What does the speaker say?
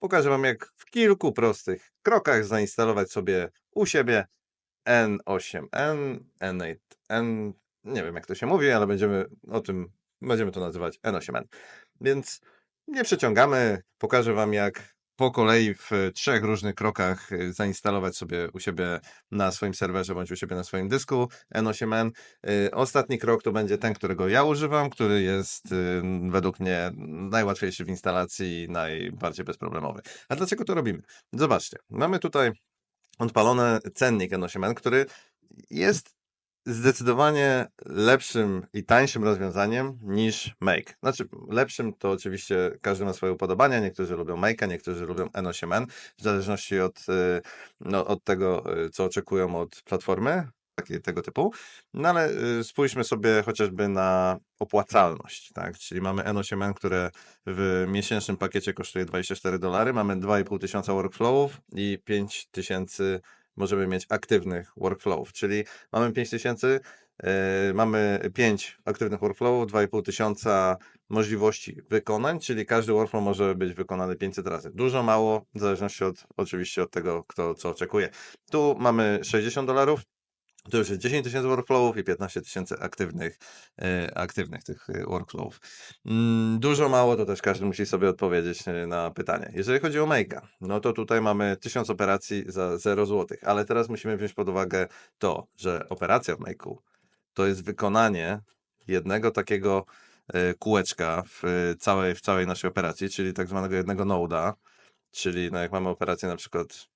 pokażę Wam, jak w kilku prostych krokach zainstalować sobie u siebie N8N, N8, N, nie wiem jak to się mówi, ale będziemy o tym, będziemy to nazywać N8N. Więc nie przeciągamy, pokażę Wam, jak po kolei w trzech różnych krokach e, zainstalować sobie u siebie na swoim serwerze bądź u siebie na swoim dysku N8N. Y, Ostatni krok to będzie ten, którego ja używam, który jest y, według mnie najłatwiejszy w instalacji i najbardziej bezproblemowy. A dlaczego to robimy? Zobaczcie, mamy tutaj odpalony cennik N8N, który jest zdecydowanie lepszym i tańszym rozwiązaniem niż Make. Znaczy, lepszym to oczywiście każdy ma swoje upodobania. Niektórzy lubią Make'a, niektórzy lubią N8N, w zależności od, y, no, od tego, y, co oczekują od platformy, tego typu. No ale y, spójrzmy sobie chociażby na opłacalność, tak? Czyli mamy N8N, które w miesięcznym pakiecie kosztuje 24 dolary, mamy 2,5 tysiąca workflowów i 5 tysięcy możemy mieć aktywnych workflowów, czyli mamy 5000, yy, mamy 5 aktywnych workflowów, 2,5 tysiąca możliwości wykonań, czyli każdy workflow może być wykonany 500 razy. Dużo, mało, w zależności od, oczywiście od tego, kto co oczekuje. Tu mamy 60 dolarów, to już jest 10 tysięcy workflowów i 15 tysięcy aktywnych, e, aktywnych tych e, workflowów. Mm, Dużo, mało, to też każdy musi sobie odpowiedzieć e, na pytanie. Jeżeli chodzi o Make'a, no to tutaj mamy 1000 operacji za 0 zł, ale teraz musimy wziąć pod uwagę to, że operacja w Make'u to jest wykonanie jednego takiego kółeczka w całej, w całej naszej operacji, czyli tak zwanego jednego noda, czyli no jak mamy operację na przykład